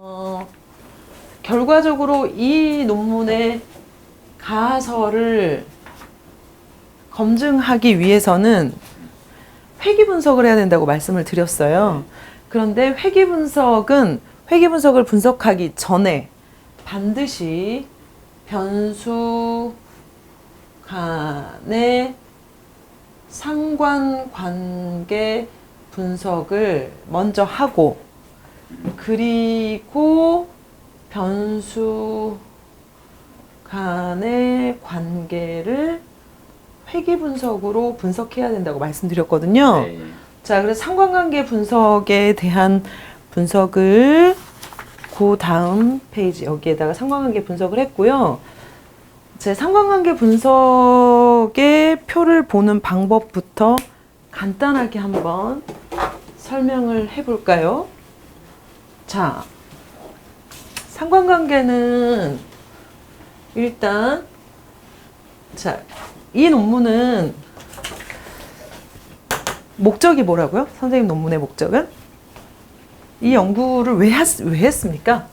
어, 결과적으로 이 논문의 가설을 검증하기 위해서는 회귀 분석을 해야 된다고 말씀을 드렸어요. 그런데 회귀 분석은 회귀 분석을 분석하기 전에 반드시 변수 간의 상관관계 분석을 먼저 하고 그리고 변수 간의 관계를 회귀 분석으로 분석해야 된다고 말씀드렸거든요. 네. 자, 그래서 상관관계 분석에 대한 분석을 그 다음 페이지 여기에다가 상관관계 분석을 했고요. 제 상관관계 분석의 표를 보는 방법부터 간단하게 한번 설명을 해볼까요? 자, 상관관계는 일단 자, 이 논문은 목적이 뭐라고요? 선생님 논문의 목적은? 이 연구를 왜, 했, 왜 했습니까?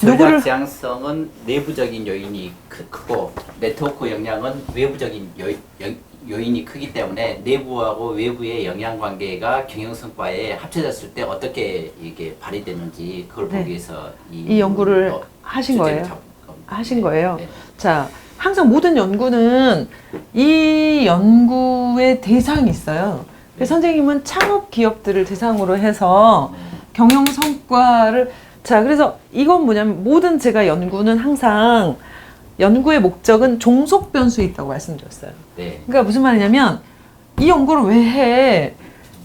누구를 지향성은 내부적인 요인이 크, 크고 네트워크 영향은 외부적인 요, 요, 요인이 크기 때문에 내부하고 외부의 영향 관계가 경영 성과에 합쳐졌을 때 어떻게 이게 발휘되는지 그걸 네. 보기 위해서 이, 이 연구를 어, 하신 거예요? 하신 거예요? 네. 자, 항상 모든 연구는 이 연구의 대상이 있어요. 그래서 선생님은 창업 기업들을 대상으로 해서 경영 성과를 자, 그래서 이건 뭐냐면 모든 제가 연구는 항상 연구의 목적은 종속 변수에 있다고 말씀드렸어요. 네. 그러니까 무슨 말이냐면 이 연구를 왜 해?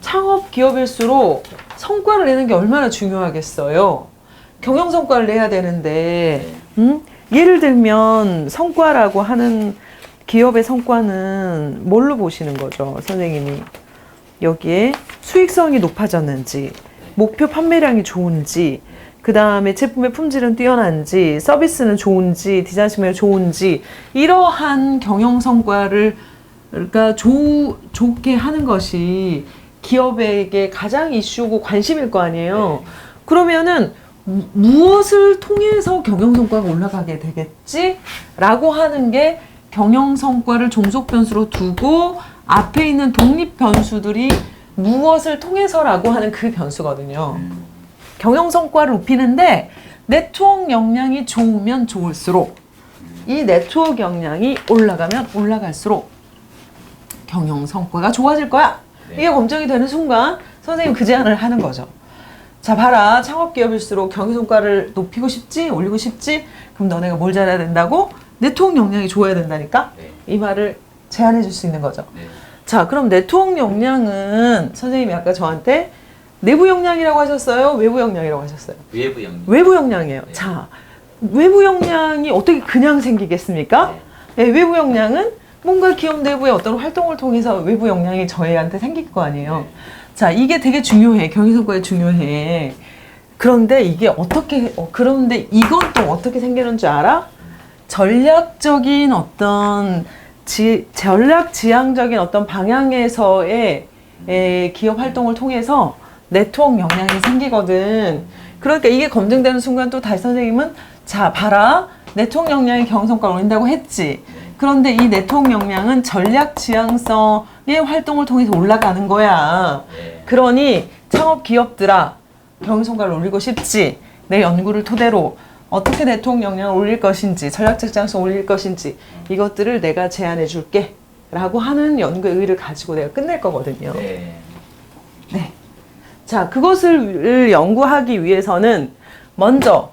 창업 기업일수록 성과를 내는 게 얼마나 중요하겠어요. 경영 성과를 내야 되는데, 음? 예를 들면 성과라고 하는 기업의 성과는 뭘로 보시는 거죠, 선생님이? 여기에 수익성이 높아졌는지, 목표 판매량이 좋은지, 그 다음에 제품의 품질은 뛰어난지, 서비스는 좋은지, 디자인 측면이 좋은지, 이러한 경영 성과를 그러니까 조, 좋게 하는 것이 기업에게 가장 이슈고 관심일 거 아니에요. 그러면은 무- 무엇을 통해서 경영 성과가 올라가게 되겠지? 라고 하는 게 경영 성과를 종속 변수로 두고 앞에 있는 독립 변수들이 무엇을 통해서라고 하는 그 변수거든요. 음, 경영 성과를 높이는데 네트워크 역량이 좋으면 좋을수록 이 네트워크 역량이 올라가면 올라갈수록 경영 성과가 좋아질 거야. 네. 이게 검증이 되는 순간 선생님 그 제안을 하는 거죠. 자 봐라 창업 기업일수록 경영 성과를 높이고 싶지 올리고 싶지 그럼 너네가 뭘 잘해야 된다고 네트워크 역량이 좋아야 된다니까 네. 이 말을 제안해 줄 수 있는 거죠. 네. 자, 그럼 네트워크 역량은 선생님이 아까 저한테 내부 역량이라고 하셨어요? 외부 역량이라고 하셨어요? 외부 영향. 외부 역량이에요. 네. 자, 외부 역량이 어떻게 그냥 생기겠습니까? 네. 네, 외부 역량은 뭔가 기업 내부의 어떤 활동을 통해서 외부 역량이 저희한테 생길 거 아니에요. 네. 자, 이게 되게 중요해. 경영 성과에 중요해. 그런데 이게 어떻게, 어, 그런데 이건 또 어떻게 생기는 줄 알아? 전략적인 어떤 지, 전략 지향적인 어떤 방향에서의 에, 기업 활동을 통해서 네트워크 영향이 생기거든. 그러니까 이게 검증되는 순간 또 다시 선생님은 자 봐라 네트워크 역량이 경성과를 올린다고 했지. 그런데 이 네트워크 역량은 전략 지향성의 활동을 통해서 올라가는 거야. 네. 그러니 창업 기업들아 경성과를 올리고 싶지. 내 연구를 토대로 어떻게 네트워크 역량을 올릴 것인지 전략적 지향성 올릴 것인지 이것들을 내가 제안해 줄게. 라고 하는 연구의 의의를 가지고 내가 끝낼 거거든요. 네. 네. 자, 그것을 연구하기 위해서는 먼저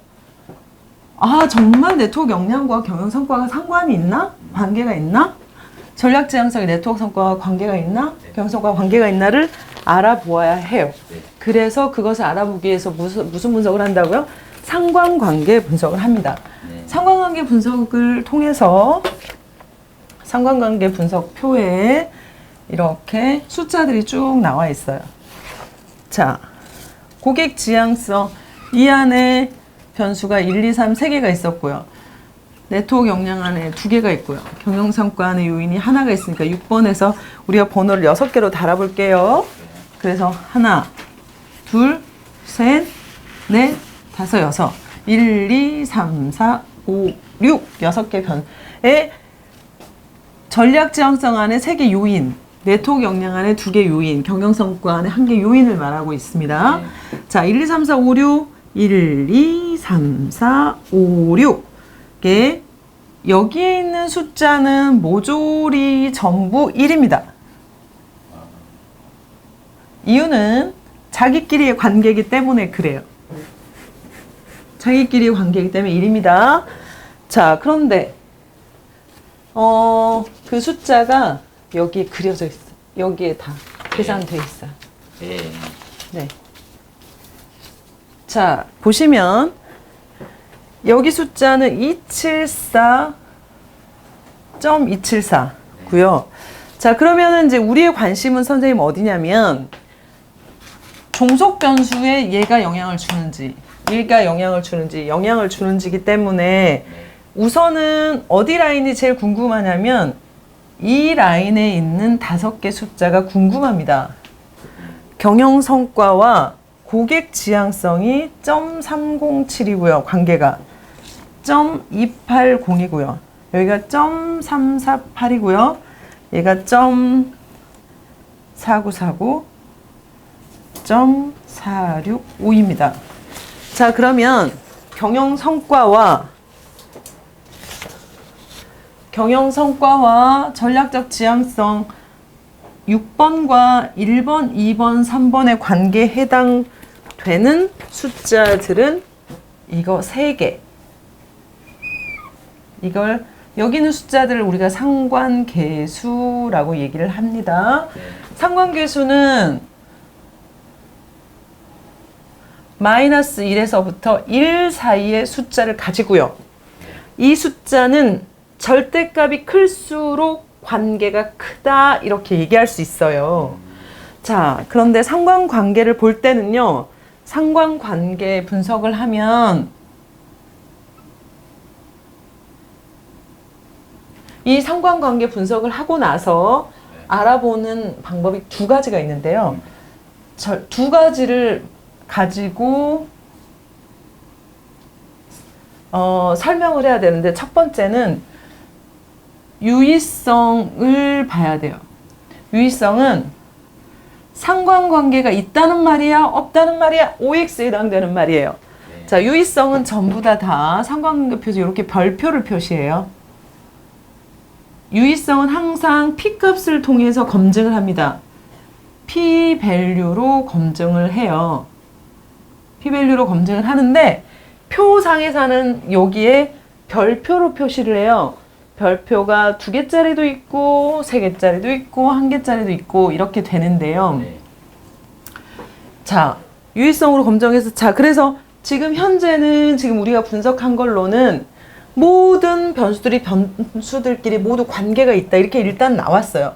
아, 정말 네트워크 역량과 경영 성과가 상관이 있나? 관계가 있나? 전략 지향성의 네트워크 성과와 관계가 있나? 경영 성과와 관계가 있나를 알아보아야 해요. 네. 그래서 그것을 알아보기 위해서 무슨 무슨 분석을 한다고요? 상관관계 분석을 합니다. 네. 상관관계 분석을 통해서 상관관계 분석표에 이렇게 숫자들이 쭉 나와 있어요. 자, 고객 지향성 이 안에 변수가 1, 2, 3, 3개가 있었고요. 네트워크 역량 안에 두 개가 있고요. 경영 성과 안에 요인이 하나가 있으니까 6번에서 우리가 번호를 6개로 달아볼게요. 그래서 하나, 둘, 셋, 넷, 다섯, 여섯. 1, 2, 3, 4, 5, 6. 여섯 개 변에 전략 지향성 안에 세개 요인, 네트워크 역량 안에 두 개 요인, 경영 성과 안에 한 개 요인을 말하고 있습니다. 자, 1, 2, 3, 4, 5, 6. 1, 2, 3, 4, 5, 6개 여기에 있는 숫자는 모조리 전부 1입니다. 이유는 자기끼리의 관계이기 때문에 그래요. 자기끼리의 관계이기 때문에 1입니다. 자, 그런데 어, 그 숫자가 여기에 그려져 있어. 여기에 다 계산돼 있어. 네. 네. 자, 보시면 여기 숫자는 274.274고요. 자, 그러면은 이제 우리의 관심은 선생님 어디냐면 종속 변수에 얘가 영향을 주는지, 얘가 영향을 주는지, 영향을 주는지기 때문에 우선은 어디 라인이 제일 궁금하냐면 이 라인에 있는 다섯 개 숫자가 궁금합니다. 경영 성과와 고객 지향성이 0.307이고요. 관계가 0.280이고요. 여기가 0.348이고요. 얘가 0.4949, 0.465입니다. 자, 그러면 경영 성과와 경영 성과와 전략적 지향성 6번과 1번, 2번, 3번의 관계에 해당되는 숫자들은 이거 3개. 이걸 여기 있는 숫자들을 우리가 상관계수라고 얘기를 합니다. 네. 상관계수는 마이너스 1에서부터 1 사이의 숫자를 가지고요. 이 숫자는 절대값이 클수록 관계가 크다 이렇게 얘기할 수 있어요. 자, 그런데 상관관계를 볼 때는요. 상관관계 분석을 하면 이 상관관계 분석을 하고 나서 알아보는 방법이 두 가지가 있는데요. 저, 두 가지를 가지고 어, 설명을 해야 되는데 첫 번째는 유의성을 봐야 돼요. 유의성은 상관관계가 있다는 말이야, 없다는 말이야, OX에 해당되는 말이에요. 네. 자, 유의성은 전부 다 다 상관관계 표시 이렇게 별표를 표시해요. 유의성은 항상 P 값을 통해서 검증을 합니다. P 밸류로 검증을 해요. P 밸류로 검증을 하는데 표상에서는 여기에 별표로 표시를 해요. 별표가 두 개짜리도 있고 세 개짜리도 있고 한 개짜리도 있고 이렇게 되는데요. 네. 자, 유의성으로 검증해서 자, 그래서 지금 현재는 지금 우리가 분석한 걸로는 모든 변수들이 변수들끼리 모두 관계가 있다. 이렇게 일단 나왔어요.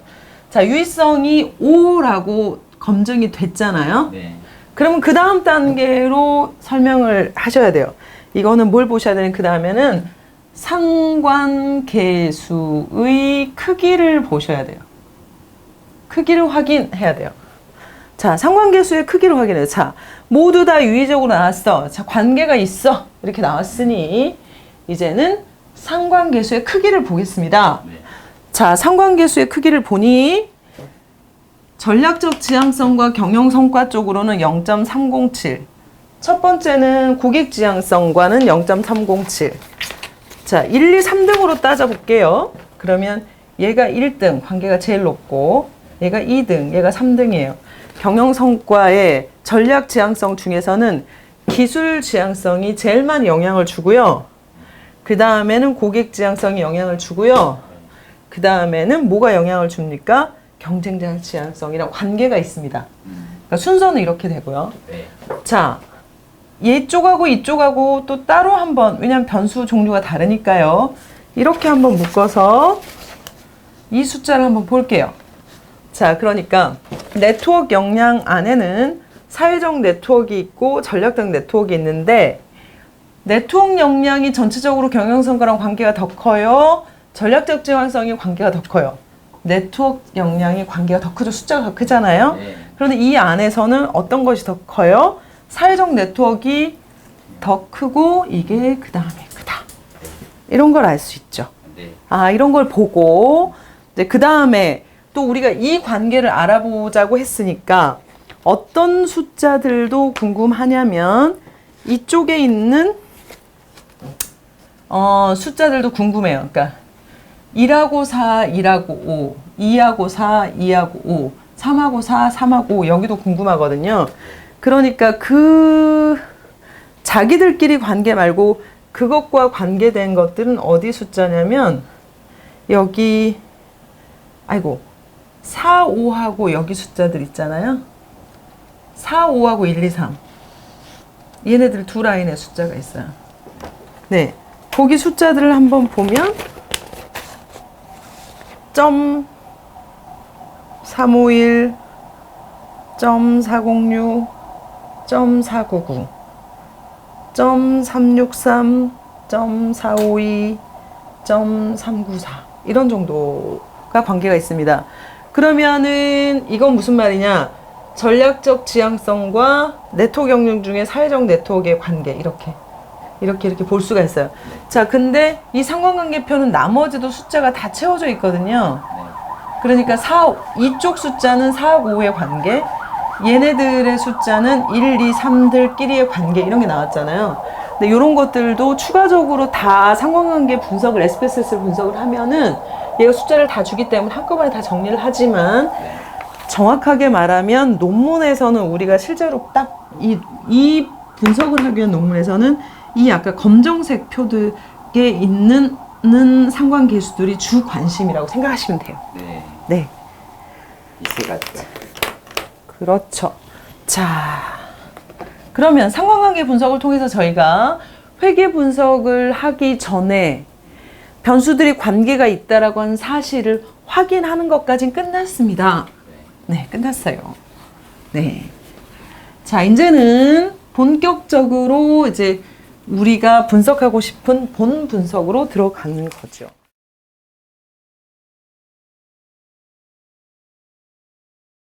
자, 유의성이 5라고 검증이 됐잖아요. 네. 그러면 그 다음 단계로 설명을 하셔야 돼요. 이거는 뭘 보셔야 되는 그 다음에는 상관계수의 크기를 보셔야 돼요. 크기를 확인해야 돼요. 자, 상관계수의 크기를 확인해요. 자, 모두 다 유의적으로 나왔어. 자, 관계가 있어. 이렇게 나왔으니 이제는 상관계수의 크기를 보겠습니다. 네. 자, 상관계수의 크기를 보니 전략적 지향성과 경영 성과 쪽으로는 0.307. 첫 번째는 고객 지향성과는 0.307. 자, 1, 2, 3등으로 따져 볼게요. 그러면 얘가 1등, 관계가 제일 높고 얘가 2등, 얘가 3등이에요. 경영 성과의 전략 지향성 중에서는 기술 지향성이 제일 많이 영향을 주고요. 그 다음에는 고객 지향성이 영향을 주고요. 그 다음에는 뭐가 영향을 줍니까? 경쟁자 지향성이랑 관계가 있습니다. 그러니까 순서는 이렇게 되고요. 네. 자, 얘쪽하고 이쪽하고 또 따로 한번, 왜냐면 변수 종류가 다르니까요. 이렇게 한번 묶어서 이 숫자를 한번 볼게요. 자, 그러니까 네트워크 역량 안에는 사회적 네트워크 있고 전략적 네트워크 있는데 네트워크 역량이 전체적으로 경영성과랑 관계가 더 커요. 전략적 지향성이 관계가 더 커요. 네트워크 역량이 관계가 더 크죠. 숫자가 더 크잖아요. 네. 그런데 이 안에서는 어떤 것이 더 커요? 사회적 네트워크가 더 크고 이게 그 다음에 크다. 이런 걸 알 수 있죠. 네. 아, 이런 걸 보고, 이제 그 다음에 또 우리가 이 관계를 알아보자고 했으니까 어떤 숫자들도 궁금하냐면 이쪽에 있는 어, 숫자들도 궁금해요. 그러니까 1하고 4, 1하고 5, 2하고 4, 2하고 5, 3하고 4, 3하고 5 여기도 궁금하거든요. 그러니까 그 자기들끼리 관계 말고 그것과 관계된 것들은 어디 숫자냐면 여기 아이고 4, 5하고 여기 숫자들 있잖아요. 4, 5하고 1, 2, 3 얘네들 두 라인의 숫자가 있어요. 네. 거기 숫자들을 한번 보면 점 351, 점 406, 점 499, 점 363, 점 452, 점394 이런 정도가 관계가 있습니다. 그러면은 이건 무슨 말이냐? 전략적 지향성과 네트워크 경영 중에 사회적 네트워크의 관계 이렇게 이렇게 이렇게 볼 수가 있어요. 자, 근데 이 상관관계표는 나머지도 숫자가 다 채워져 있거든요. 네. 그러니까 4, 이쪽 숫자는 4, 5의 관계, 얘네들의 숫자는 1, 2, 3들끼리의 관계 이런 게 나왔잖아요. 근데 이런 것들도 추가적으로 다 상관관계 분석을 SPSS를 분석을 하면은 얘가 숫자를 다 주기 때문에 한꺼번에 다 정리를 하지만 네. 정확하게 말하면 논문에서는 우리가 실제로 딱이 이 분석을 하기 위한 논문에서는 이 아까 검정색 표들에 있는 는 상관계수들이 주 관심이라고 생각하시면 돼요. 네. 네. 이세 가지가. 그렇죠. 자, 그러면 상관관계 분석을 통해서 저희가 회계 분석을 하기 전에 변수들이 관계가 있다라고 하는 사실을 확인하는 것까진 끝났습니다. 네, 끝났어요. 네. 자, 이제는 본격적으로 이제 우리가 분석하고 싶은 본 분석으로 들어가는 거죠.